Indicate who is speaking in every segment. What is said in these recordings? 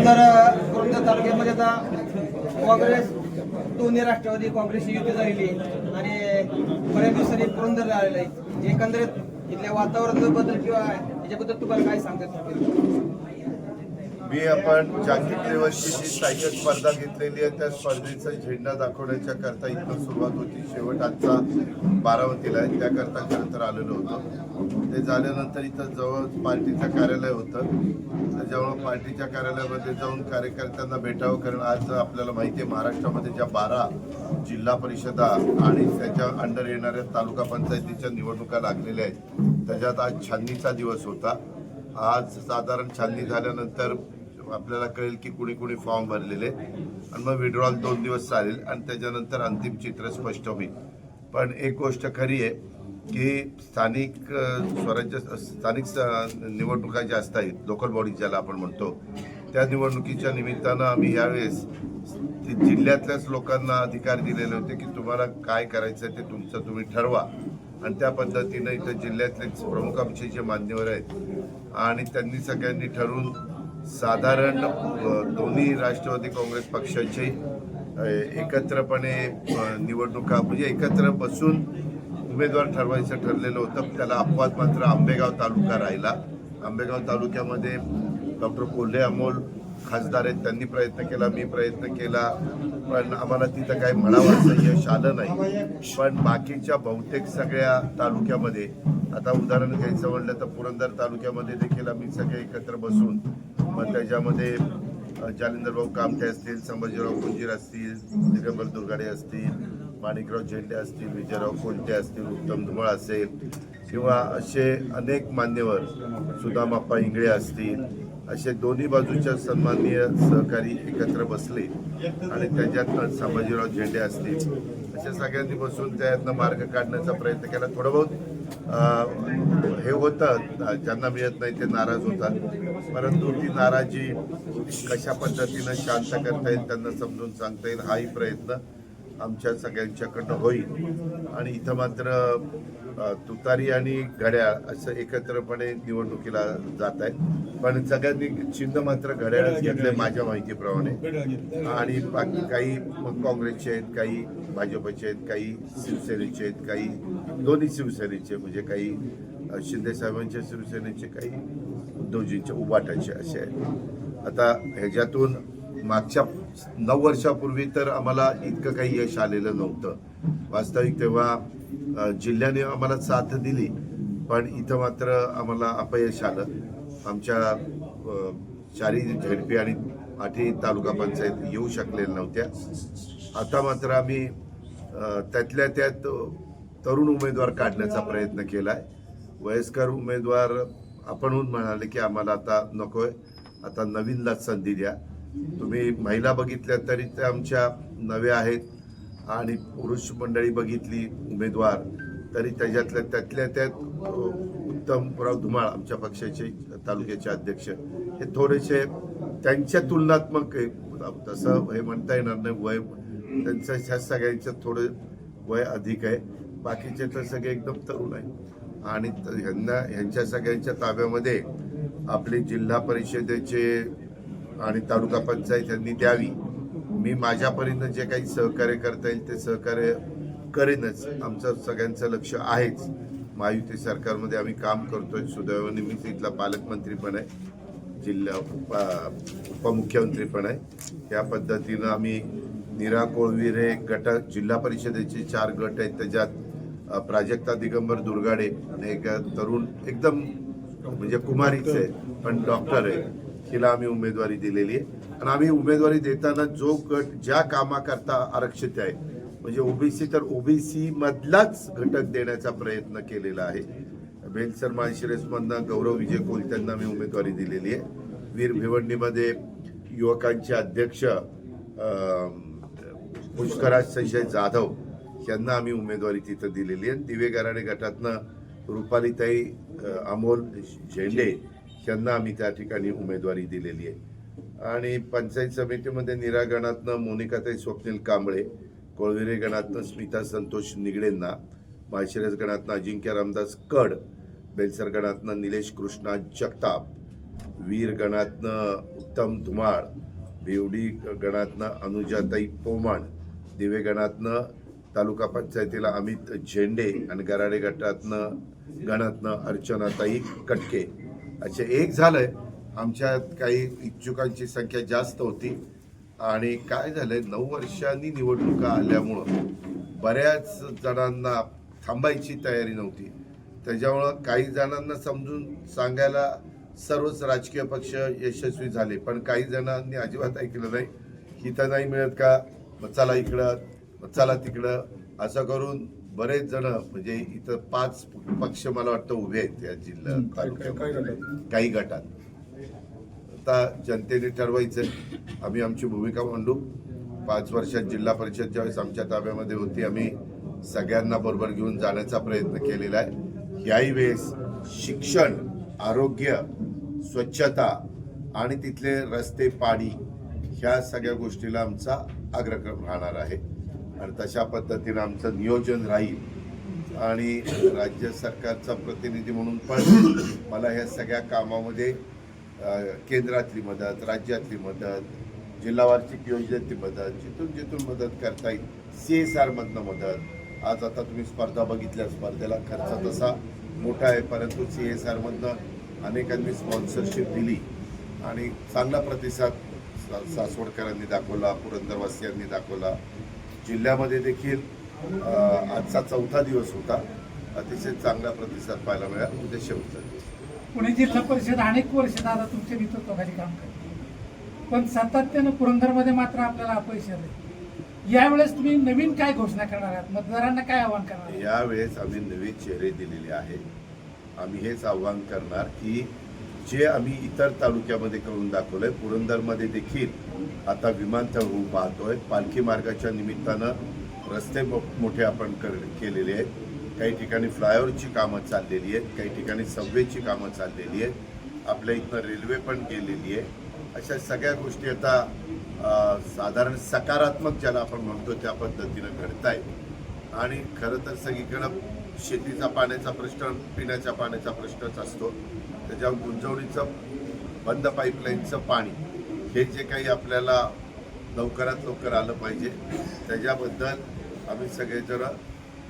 Speaker 1: पुरंदर पुरंदर तालुक्यामध्ये आता काँग्रेस दोन्ही राष्ट्रवादी काँग्रेसची युती झालेली आणि बऱ्याच दिवसांनी पुरंदर झालेलं आहे एकंदरीत इथल्या वातावरणाबद्दल किंवा याच्याबद्दल तुम्हाला काय सांगतात?
Speaker 2: मी आपण जागतिक लेवलची जी सायकल स्पर्धा घेतलेली आहे. त्या स्पर्धेचा झेंडा दाखवण्याच्या करता इथं सुरुवात होती. शेवट आजचा बारामतीला आहे. त्याकरता खरं तर आलेलो होतो. ते झाल्यानंतर इथं जवळ पार्टीचं कार्यालय होतं. त्याच्यामुळं पार्टीच्या कार्यालयामध्ये जाऊन कार्यकर्त्यांना भेटावं कारण आज आपल्याला माहिती आहे महाराष्ट्रामध्ये ज्या बारा जिल्हा परिषदा आणि त्याच्या अंडर येणाऱ्या तालुका पंचायतीच्या निवडणुका लागलेल्या आहेत त्याच्यात आज छाननीचा दिवस होता. आज साधारण छाननी झाल्यानंतर आपल्याला कळेल की कुणी कुणी फॉर्म भरलेले आणि मग विड्रॉल दोन दिवस चालेल आणि त्याच्यानंतर अंतिम चित्र स्पष्ट होईल. पण एक गोष्ट खरी आहे की स्थानिक स्वराज्य स्थानिक निवडणुका ज्या असतात लोकल बॉडी ज्याला आपण म्हणतो त्या निवडणुकीच्या निमित्तानं आम्ही यावेळेस जिल्ह्यातल्याच लोकांना अधिकार दिलेले होते की तुम्हाला काय करायचं आहे ते तुमचं तुम्ही ठरवा. आणि त्या पद्धतीनं इथं जिल्ह्यातले प्रमुख आमचे जे मान्यवर आहेत आणि त्यांनी सगळ्यांनी ठरवून साधारण दोन्ही राष्ट्रवादी काँग्रेस पक्षाचे एकत्रपणे निवडणुका म्हणजे एकत्र बसून उमेदवार ठरवायचं ठरलेलं होतं. त्याला अपवाद मात्र आंबेगाव तालुका राहिला. आंबेगाव तालुक्यामध्ये डॉक्टर कोल्हे अमोल खासदार आहेत. त्यांनी प्रयत्न केला मी प्रयत्न केला पण आम्हाला तिथं काही म्हणावं यश आलं नाही. पण बाकीच्या बहुतेक सगळ्या तालुक्यामध्ये आता उदाहरण घ्यायचं म्हणलं तर पुरंदर तालुक्यामध्ये देखील आम्ही सगळे एकत्र बसून मग त्याच्यामध्ये जालिंदरभाऊ कामठे असतील संभाजीराव कुंजीर असतील दिगंबर दुर्गाडे असतील माणिकराव झेंडे असतील विजयराव कोणते असतील उत्तम धुमळ असेल किंवा असे अनेक मान्यवर सुदामाप्पा इंगळे असतील असे दोन्ही बाजूच्या सन्माननीय सहकारी एकत्र बसले आणि त्याच्यात संभाजीराव झेंडे असतील. अशा सगळ्यांनी बसून त्यातनं मार्ग काढण्याचा प्रयत्न केला. थोडं बहुत हे होतं. ज्यांना मिळत नाही ते नाराज होतात. परंतु ती नाराजी कशा पद्धतीनं शांत करता येईल त्यांना समजून सांगता येईल हाही प्रयत्न आमच्या सगळ्यांच्याकडनं होईल. आणि इथं मात्र तुतारी आणि घड्याळ असं एकत्रपणे निवडणुकीला जात आहे पण सगळ्यांनी चिन्ह मात्र घड्याळच घेतले माझ्या माहितीप्रमाणे. आणि बाकी काही मग काँग्रेसचे आहेत काही भाजपचे आहेत काही शिवसेनेचे आहेत काही दोन्ही शिवसेनेचे म्हणजे काही अ, शिंदे साहेबांच्या शिवसेनेचे काही उद्धवजींचे उबाटाचे असे आहेत. आता ह्याच्यातून मागच्या नऊ वर्षापूर्वी तर आम्हाला इतकं काही यश आलेलं नव्हतं. वास्तविक तेव्हा जिल्ह्याने आम्हाला साथ दिली पण इथं मात्र आम्हाला अपयश आलं. आमच्या चारी झेडपी आणि आठही तालुका पंचायत येऊ शकलेल्या नव्हत्या. आता मात्र आम्ही त्यातल्या त्यात तरुण उमेदवार काढण्याचा प्रयत्न केला आहे वयस्कर उमेदवार आपणहून म्हणाले की आम्हाला आता नकोय. आता नवीनलाच संधी द्या. तुम्ही महिला बघितल्या तरी त्या आमच्या नव्या आहेत. आणि पुरुष मंडळी बघितली उमेदवार तरी त्याच्यातल्या त्यातल्या त्यात उत्तमराव धुमाळ आमच्या पक्षाचे तालुक्याचे अध्यक्ष हे थोडेसे त्यांच्या तुलनात्मक तसं हे म्हणता येणार नाही वय त्यांचं ह्या सगळ्यांचं थोडं वय अधिक आहे. बाकीचे तर सगळे एकदम तरुण आहे आणि त- ह्यांना ह्यांच्या सगळ्यांच्या ताब्यामध्ये आपले जिल्हा परिषदेचे आणि तालुका पंचायत यांनी द्यावी. मी माझ्या परीनं जे काही सहकार्य करता येईल ते सहकार्य करेनच. आमचं सगळ्यांचं लक्ष आहेच. महायुती सरकारमध्ये आम्ही काम करतोय. सुदैवाने मी तिथला पालकमंत्री पण आहे. जिल्हा उप- उपमुख्यमंत्री पण आहे. या पद्धतीनं आम्ही निरा कोळविरे गट जिल्हा परिषदेचे चार गट आहेत. त्याच्यात प्राजक्ता दिगंबर दुर्गाडे आणि एक तरुण एकदम म्हणजे कुमारीच आहे पण डॉक्टर आहे तिला आम्ही उमेदवारी दिलेली आहे. आणि आम्ही उमेदवारी देताना जो गट ज्या कामाकरता आरक्षित आहे म्हणजे ओबीसी तर ओबीसी मधलाच घटक देण्याचा प्रयत्न केलेला आहे. बेलसर माळशिरसमधनं गौरव विजय कोलत्यांना मी उमेदवारी दिलेली आहे. वीर भिवंडीमध्ये युवकांचे अध्यक्ष पुष्कराज संजय जाधव यांना आम्ही उमेदवारी तिथं दिलेली आहे. दिवे गराडे गटातनं रुपालीताई अमोल झेंडे यांना आम्ही त्या ठिकाणी उमेदवारी दिलेली आहे. आणि पंचायत समितीमध्ये निरा गणातनं मोनिकाताई स्वप्नील कांबळे कोळविरे गणातनं स्मिता संतोष निगडेंना माळशिरस गणातनं अजिंक्य रामदास कड बेलसर गणातनं निलेश कृष्णा जगताप वीर गणातनं उत्तम धुमाळ भिवडी गणातनं अनुजाताई पोमाण दिवे गणातनं तालुका पंचायतीला अमित झेंडे आणि गराडे गटातनं गणातनं अर्चनाताई कटके. असे एक झालंय. आमच्यात काही इच्छुकांची संख्या जास्त होती. आणि काय झालंय नऊ वर्षांनी निवडणुका आल्यामुळं बऱ्याच जणांना थांबायची तयारी नव्हती. त्याच्यामुळं काही जणांना समजून सांगायला सर्वच राजकीय पक्ष यशस्वी झाले. पण काही जणांनी अजिबात ऐकलं नाही इथं नाही मिळत का? मग चला इकडं मग चला तिकडं. असं करून बरेच जण म्हणजे इथं पाच पक्ष मला वाटतं उभे आहेत या जिल्हा तालुक्यामध्ये. काही गटात. आत्ता जनतेने ठरवायचं आम्ही आमची भूमिका मांडू. पाच वर्षात जिल्हा परिषद ज्यावेळेस आमच्या ताब्यामध्ये होती आम्ही सगळ्यांना बरोबर घेऊन जाण्याचा प्रयत्न केलेला आहे. याही वेळेस शिक्षण आरोग्य स्वच्छता आणि तिथले रस्ते पाणी ह्या सगळ्या गोष्टीला आमचा अग्रक्रम राहणार आहे. आणि तशा पद्धतीनं आमचं नियोजन राहील. आणि राज्य सरकारचा प्रतिनिधी म्हणून पण मला ह्या सगळ्या कामामध्ये केंद्रातली मदत राज्यातली मदत जिल्हा वार्षिक योजनेतली मदत जिथून जिथून मदत करता येईल सी एस आरमधनं मदत. आज आता तुम्ही स्पर्धा बघितल्या स्पर्धेला खर्च तसा मोठा आहे परंतु सी एस आरमधनं अनेकांनी स्पॉन्सरशिप दिली. आणि चांगला प्रतिसाद सासवडकरांनी दाखवला पुरंदरवासियांनी दाखवला. जिल्ह्यामध्ये देखील आजचा चौथा दिवस होता. अतिशय चांगला प्रतिसाद पाहायला मिळाला. उद्या शेवटचा
Speaker 3: पुणे जिल्हा परिषद अनेक वर्ष दादा तुमच्या नेतृत्वाखाली काम करते. पण सातत्यानं पुरंदरमध्ये मात्र आपल्याला अपयश आले यावेळेस तुम्ही नवीन काय घोषणा करणार आहात? मतदारांना काय आव्हान करणार
Speaker 2: यावेळेस आम्ही नवीन चेहरे दिलेले आहे. आम्ही हेच आव्हान करणार की जे आम्ही इतर तालुक्यामध्ये करून दाखवलंय पुरंदरमध्ये देखील आता विमानतळ होऊन पाहतोय. पालखी मार्गाच्या निमित्तानं रस्ते मो- मोठे आपण कर केलेले आहेत. काही ठिकाणी फ्लायओव्हरची कामं चाललेली आहेत काही ठिकाणी सबवेची कामं चाललेली आहेत. आपल्या इथनं रेल्वे पण गेलेली आहे. अशा सगळ्या गोष्टी आता साधारण सकारात्मक ज्याला आपण म्हणतो त्या पद्धतीनं घडत आहेत आणि खरं तर सगळीकडं शेतीचा पाण्याचा प्रश्न पिण्याच्या पाण्याचा प्रश्नच असतो. त्याच्यावर गुंजवणीचं बंद पाईपलाईनचं पाणी हे जे काही आपल्याला लवकरात लवकर आलं पाहिजे त्याच्याबद्दल आम्ही सगळेजण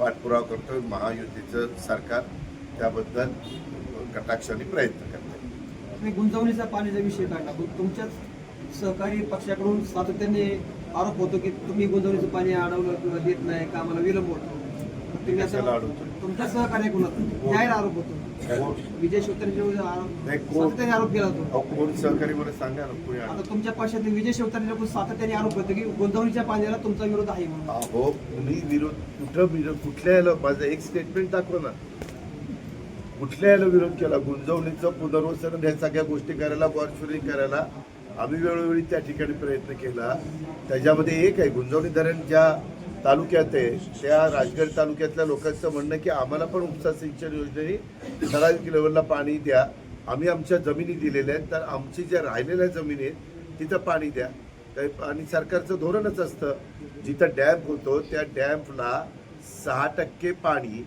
Speaker 2: पाठपुरावा करतो महायुतीचं सरकार. त्याबद्दल कटाक्षाने प्रयत्न करते
Speaker 1: तुम्ही पाण्याचा विषय काढला. तुमच्याच सहकारी पक्षाकडून सातत्याने आरोप होतो की तुम्ही गुंतवणीचं पाणी अडवलं किंवा देत नाही कामाला विलंब होतो. तुम्ही असं
Speaker 2: कशाला अडवतोय?
Speaker 1: तुमच्या सहकार्याकडून जाहीर आरोप होतो. विजय
Speaker 2: कोण-
Speaker 1: सातत्याने आरोप केला होतो.
Speaker 2: कोण सहकारी मला सांगा ना कोणी
Speaker 1: आता तुमच्या पक्षातील विजय शिवतारेंच्या सातत्याने आरोप होतो की गुंतवणुकीच्या पाण्याला तुमचा विरोध आहे म्हणून.
Speaker 2: अहो तुम्ही विरोध कुठं विरोध कुठल्या याला माझं एक स्टेटमेंट दाखवा ना. कुठल्या याला विरोध केला? गुंजवणीचं पुनर्वसन ह्या सगळ्या गोष्टी करायला बॉर्डफिलिंग करायला आम्ही वेळोवेळी त्या ठिकाणी प्रयत्न केला. त्याच्यामध्ये एक आहे ज्या तालुक्यात आहे. त्या राजगड तालुक्यातल्या लोकांचं म्हणणं की आम्हाला पण उपसा सिंचन योजनेने ठराविक लेवलला पाणी द्या. आम्ही आमच्या जमिनी दिलेल्या आहेत. तर आमची ज्या राहिलेल्या जमिनी आहेत तिथं पाणी द्या. आणि सरकारचं धोरणच असतं जिथं डॅम होतो त्या डॅमला सहा टक्के पाणी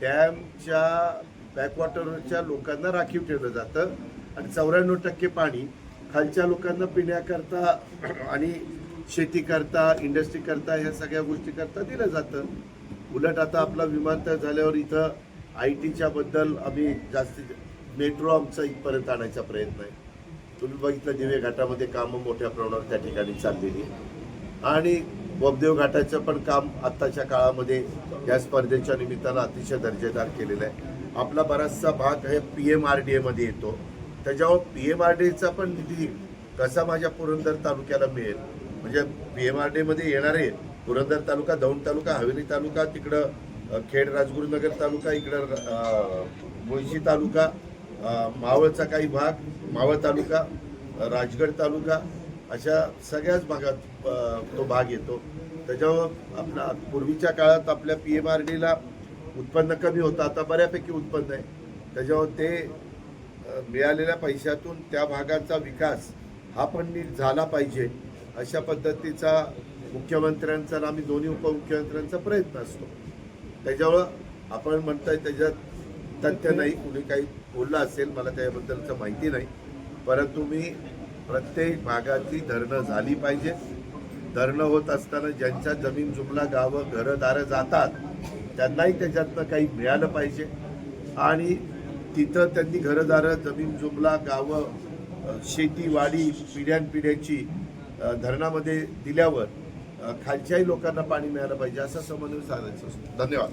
Speaker 2: डॅमच्या बॅकवॉटरच्या लोकांना राखीव ठेवलं जातं. आणि चौऱ्याण्णव टक्के पाणी खालच्या लोकांना पिण्याकरता आणि शेती करता इंडस्ट्री करता ह्या सगळ्या गोष्टी करता दिलं जातं. उलट आता आपला विमानतळ झाल्यावर इथं आय टीच्या बद्दल आम्ही जास्तीत मेट्रो आमचा इथपर्यंत आणायचा प्रयत्न आहे. तुम्ही बघितलं दिवे घाटामध्ये कामं मोठ्या प्रमाणावर त्या ठिकाणी चाललेली आणि बोबदेव घाटाचं पण काम आत्ताच्या काळामध्ये या स्पर्धेच्या निमित्तानं अतिशय दर्जेदार केलेलं आहे. आपला बराचसा भाग हे पी एम आर डी एमध्ये येतो. त्याच्यावर पी एम आर डी एचा पण निधी कसा माझ्या पुरंदर तालुक्याला मिळेल? म्हणजे पी एम आर डीमध्ये येणारे पुरंदर तालुका दौंड तालुका हवेली तालुका तिकडं खेड राजगुरुनगर तालुका इकडं मुळशी तालुका मावळचा काही भाग मावळ तालुका राजगड तालुका अशा सगळ्याच भागात तो भाग येतो. त्याच्यावर आपला पूर्वीच्या काळात आपल्या पी एम आर डीला उत्पन्न कमी होतं आता बऱ्यापैकी उत्पन्न आहे. त्याच्यावर ते मिळालेल्या पैशातून त्या भागाचा विकास हा पण नीट झाला पाहिजे. अशा पद्धतीचा मुख्यमंत्र्यांचा आणि आम्ही दोन्ही उपमुख्यमंत्र्यांचा प्रयत्न असतो. त्याच्यामुळं आपण म्हणताय त्याच्यात तथ्य नाही कुणी काही बोललं असेल मला त्याबद्दलचं माहिती नाही. परंतु मी प्रत्येक भागाची धरणं झाली पाहिजे. धरणं होत असताना ज्यांच्या जमीन जुमला गावं घरदारं जातात त्यांनाही त्याच्यातनं काही मिळालं पाहिजे. आणि तिथं त्यांनी घरंदारं जमीन जुमला गावं शेतीवाडी पिढ्यान पिढ्यांची पिढ्यानपिढ्याची धरणामध्ये दिल्यावर खालच्याही लोकांना पाणी मिळालं पाहिजे असा समन्वय साधायचा असतो. धन्यवाद.